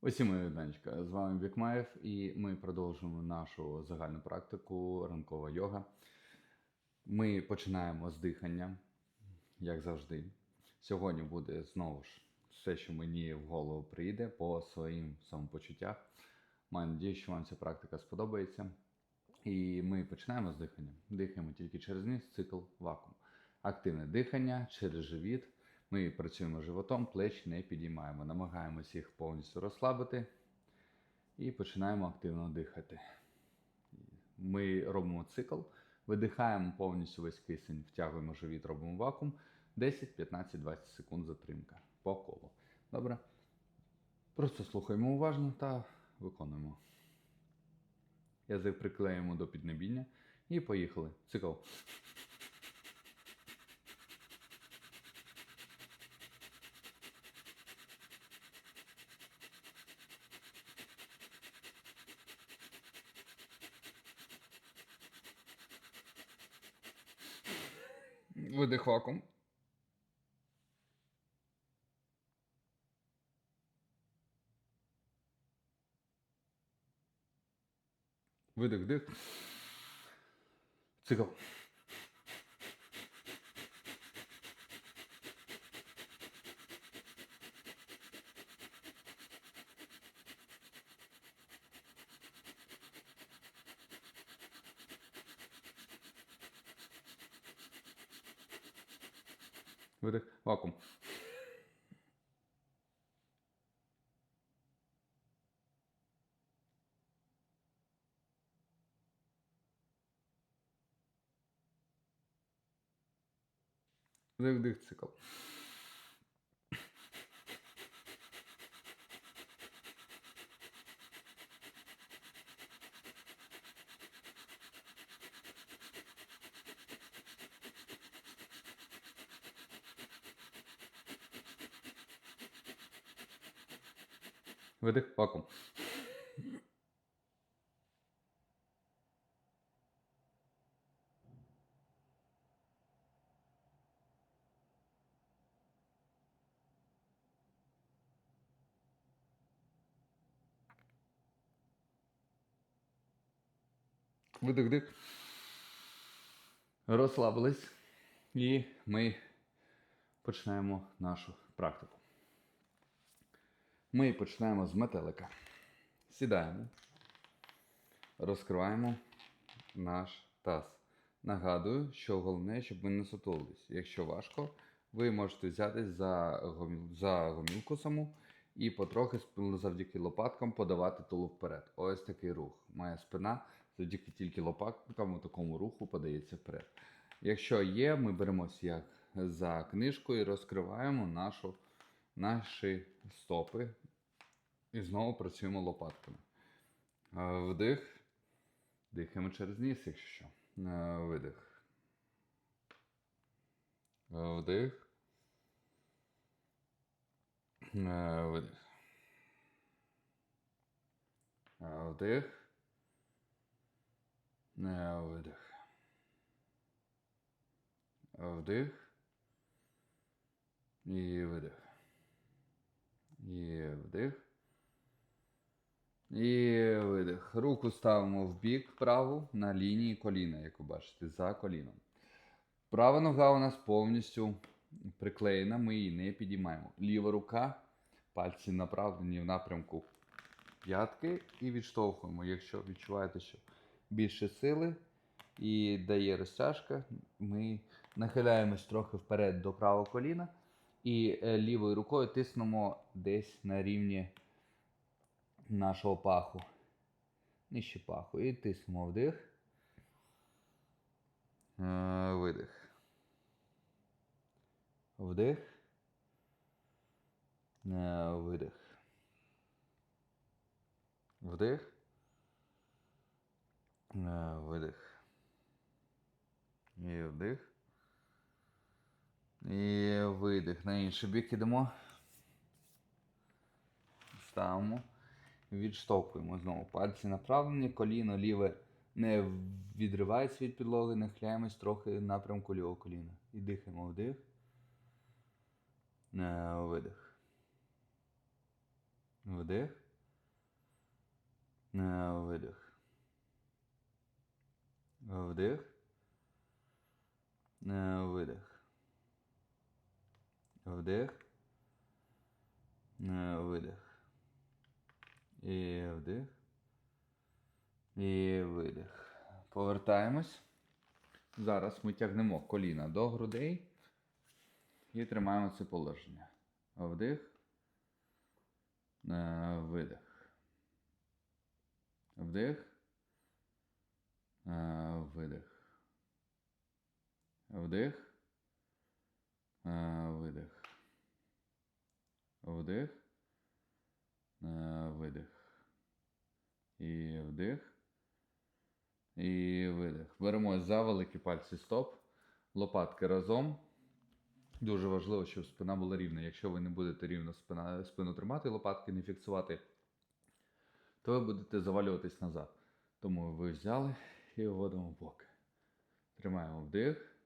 Усім мої вітанечка, з вами Бікмаєв, і ми продовжуємо нашу загальну практику ранкова йога. Ми починаємо з дихання, як завжди. Сьогодні буде знову ж все, що мені в голову прийде по своїм самопочуттях. Маю надію, що вам ця практика сподобається. І ми починаємо з дихання. Дихаємо тільки через ніс, цикл вакуум. Активне дихання через живіт. Ми працюємо животом, плечі не підіймаємо. Намагаємося їх повністю розслабити і починаємо активно дихати. Ми робимо цикл, видихаємо повністю весь кисень, втягуємо живіт, робимо вакуум. 10, 15, 20 секунд затримка по колу. Добре? Просто слухаємо уважно та виконуємо. Язик приклеїмо до піднебіння і поїхали. Цикл. Видих вакуум. Видих, дих. Цикл. Видих, вакуум. Вдих, цикл. Видих, вакуум. Видих, вдих. Розслабились. І ми починаємо нашу практику. Ми починаємо з метелика. Сідаємо, розкриваємо наш таз. Нагадую, що головне, щоб ми не сутулились. Якщо важко, ви можете взятись за, гоміл... за гомілку саму і потрохи завдяки лопаткам подавати тулу вперед. Ось такий рух. Моя спина завдяки тільки лопаткам у такому руху подається вперед. Якщо є, ми беремося як за книжку і розкриваємо нашу, наші стопи і знову працюємо лопатками. Е, Вдих. Дихаємо через ніс, якщо що. Е, Видих. Е, Вдих. Видих. Вдих. Видих. Вдих. І видих. І вдих. І видих. Руку ставимо в бік праву на лінії коліна, як ви бачите, за коліном. Права нога у нас повністю приклеєна, ми її не підіймаємо. Ліва рука, пальці направлені в напрямку п'ятки і відштовхуємо. Якщо відчуваєте, що більше сили і дає розтяжка, ми нахиляємось трохи вперед до правого коліна і е, лівою рукою тиснемо десь на рівні нашого паху. Нижче паху. І тиснемо вдих. Е, Видих. Вдих. Е, Видих. Вдих. Видих. І вдих. І видих. На інший бік ідемо. Ставимо. Відштовхуємо знову. Пальці направлені, коліно ліве не відривається від підлоги, нахиляємось трохи напрямку лівого коліна. І дихаємо вдих. Е, Видих. Вдих. Е, Видих. Вдих. Е, Видих. Вдих. Е, Видих. І вдих. І видих. Повертаємось. Зараз ми тягнемо коліна до грудей і тримаємо це положення. Вдих. Е, Видих. Вдих. Е, Видих. Вдих. Вдих. Е, Видих. І вдих. І видих. Беремо за великі пальці стоп. Лопатки разом. Дуже важливо, щоб спина була рівна. Якщо ви не будете рівно спина, спину тримати, лопатки не фіксувати, то ви будете завалюватись назад. Тому ви взяли і виводимо в бок. Тримаємо вдих.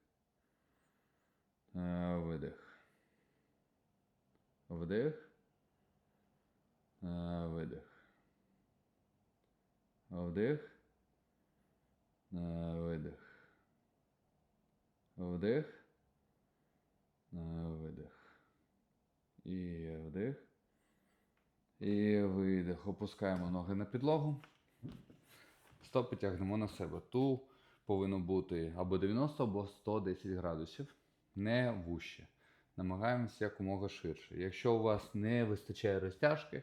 Е, Видих. Вдих. Е, Видих. Вдих. Е, Видих. Вдих. Е, Видих. І вдих. І видих. Опускаємо ноги на підлогу. Стопи тягнемо на себе. Ту повинно бути або 90, або 110 градусів. Не вуще. Намагаємося якомога ширше. Якщо у вас не вистачає розтяжки,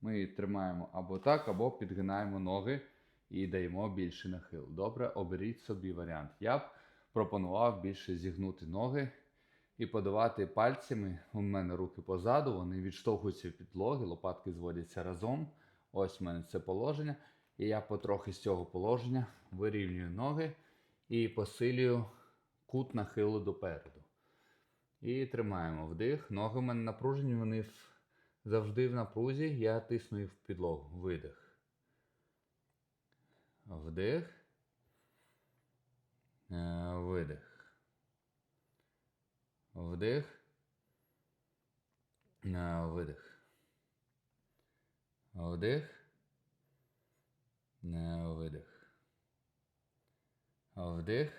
ми тримаємо або так, або підгинаємо ноги і даємо більший нахил. Добре, оберіть собі варіант. Я б пропонував більше зігнути ноги і подавати пальцями. У мене руки позаду, вони відштовхуються від підлоги, лопатки зводяться разом. Ось у мене це положення. І я потрохи з цього положення вирівнюю ноги і посилюю кут нахилу допереду. І тримаємо вдих. Ноги у мене напружені, вони завжди в напрузі. Я тисну їх в підлогу. Видих. Вдих. Е, Видих. Вдих. Е, Видих. Вдих. Е, Видих. Вдих.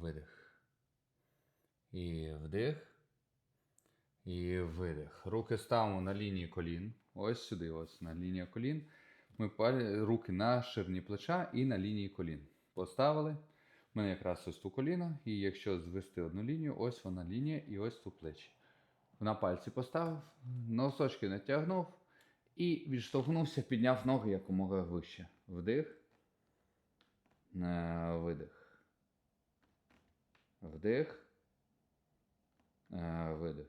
Видих. І вдих. І видих. Руки ставимо на лінії колін. Ось сюди, ось на лінії колін. Ми руки на ширні плеча і на лінії колін. Поставили. У мене якраз ось тут коліно. І якщо звести одну лінію, ось вона лінія і ось тут плечі. На пальці поставив, носочки натягнув і відштовхнувся, підняв ноги якомога вище. Вдих. Е, Видих. Вдих. Е, Видих.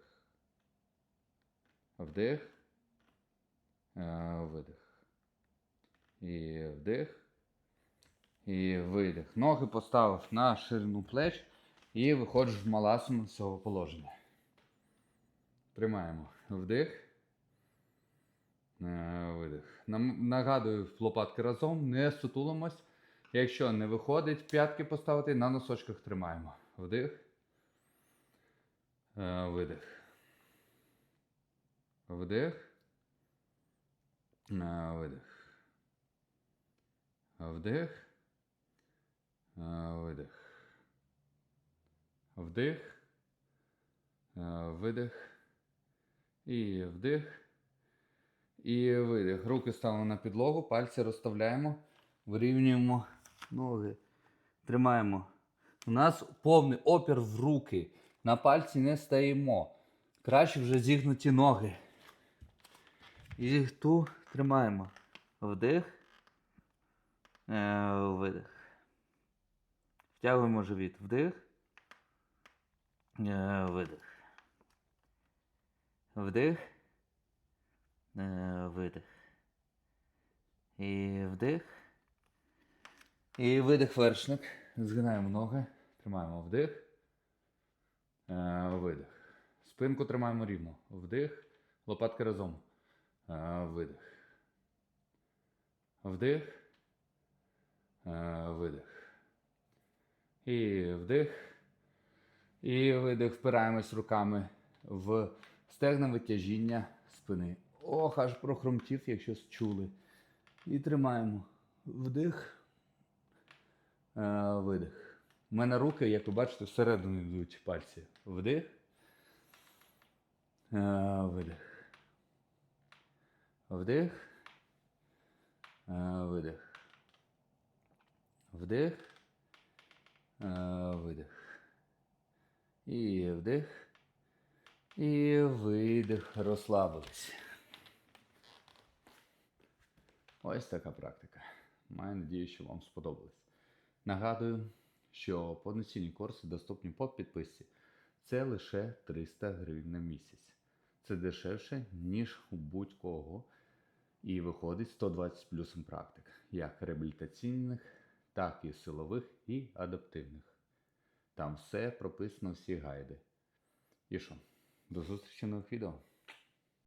Вдих. Е, Видих. І вдих. І видих. Ноги поставив на ширину плеч і виходжу в маласану з цього положення. Тримаємо. Вдих. Е, Видих. Нагадую, лопатки разом, не сутулимось. Якщо не виходить п'ятки поставити, на носочках тримаємо. Вдих. Е, Видих. Вдих. Е, Видих. Вдих. Е, Видих. Вдих. Видих. І вдих. І видих. Руки ставимо на підлогу, пальці розставляємо, вирівнюємо ноги. Тримаємо. У нас повний опір в руки. На пальці не стаємо. Краще вже зігнуті ноги. І ту тримаємо. Вдих. Е, видих. Втягуємо живіт. Вдих. Е, видих. Вдих. Е, видих. І вдих. І видих вершник. Згинаємо ноги. Тримаємо вдих. Е, видих. Спинку тримаємо рівно. Вдих. Лопатки разом. Е, видих. Вдих. Е, видих. І вдих. І видих. Впираємось руками в стегна витяжіння спини. Ох, аж прохромтів, якщо чули. І тримаємо вдих, видих. У мене руки, як ви бачите, всередину йдуть пальці. Вдих. Е, видих. Вдих. Е, видих. Вдих. Е, видих. І вдих. І видих. Розслабились. Ось така практика. Маю надію, що вам сподобалось. Нагадую, що повноцінні курси доступні по підписці. Це лише 300 гривень на місяць. Це дешевше, ніж у будь-кого. І виходить 120 плюсом практик, як реабілітаційних, так і силових і адаптивних. Там все прописано, всі гайди. І що? До зустрічі нових відео.